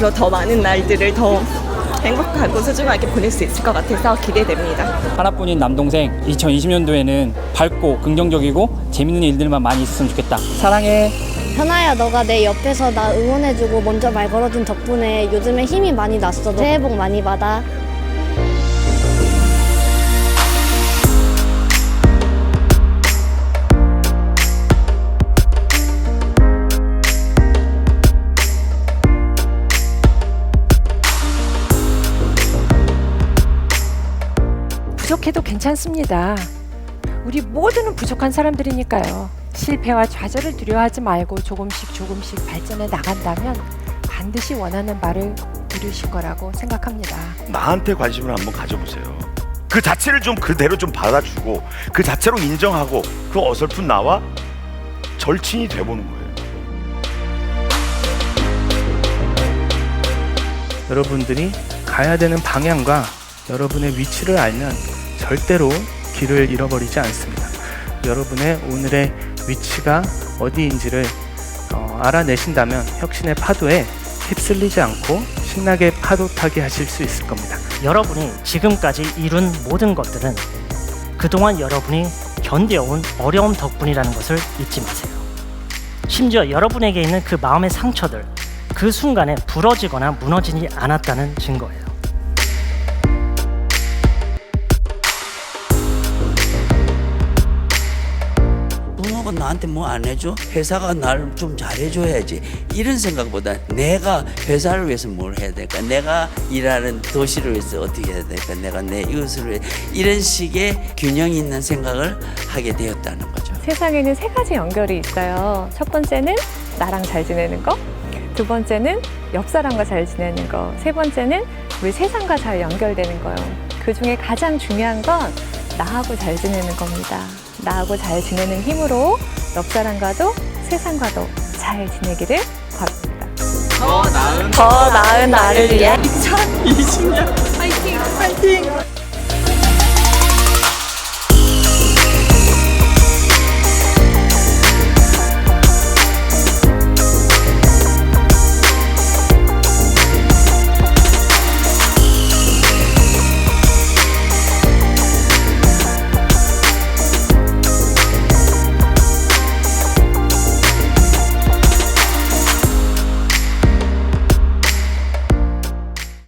앞으로 더 많은 날들을 더 행복하고 소중하게 보낼 수 있을 것 같아서 기대됩니다. 하나뿐인 남동생 2020년도에는 밝고 긍정적이고 재밌는 일들만 많이 있었으면 좋겠다. 사랑해. 현아야 너가 내 옆에서 나 응원해주고 먼저 말 걸어준 덕분에 요즘에 힘이 많이 났어. 새해 복 많이 받아. 부족해도 괜찮습니다. 우리 모두는 부족한 사람들이니까요. 실패와 좌절을 두려워하지 말고 조금씩 조금씩 발전해 나간다면 반드시 원하는 바를 이루실 거라고 생각합니다. 나한테 관심을 한번 가져보세요. 그 자체를 좀 그대로 좀 받아주고 그 자체로 인정하고 그 어설픈 나와 절친이 돼보는 거예요. 여러분들이 가야 되는 방향과 여러분의 위치를 알면 절대로 길을 잃어버리지 않습니다. 여러분의 오늘의 위치가 어디인지를 어, 알아내신다면 혁신의 파도에 휩쓸리지 않고 신나게 파도 타기 하실 수 있을 겁니다. 여러분이 지금까지 이룬 모든 것들은 그동안 여러분이 견뎌온 어려움 덕분이라는 것을 잊지 마세요. 심지어 여러분에게 있는 그 마음의 상처들, 그 순간에 부러지거나 무너지지 않았다는 증거예요. 부모가 나한테 뭐 안 해줘? 회사가 나를 좀 잘해줘야지. 이런 생각보다 내가 회사를 위해서 뭘 해야 될까? 내가 일하는 도시를 위해서 어떻게 해야 될까? 내가 내 이웃을 위해 이런 식의 균형 있는 생각을 하게 되었다는 거죠. 세상에는 세 가지 연결이 있어요. 첫 번째는 나랑 잘 지내는 거, 두 번째는 옆 사람과 잘 지내는 거, 세 번째는 우리 세상과 잘 연결되는 거예요. 그 중에 가장 중요한 건 나하고 잘 지내는 겁니다. 나하고 잘 지내는 힘으로 옆 사람과도 세상과도 잘 지내기를 바랍니다. 더 나은 나를 위해 2020년 파이팅! 파이팅!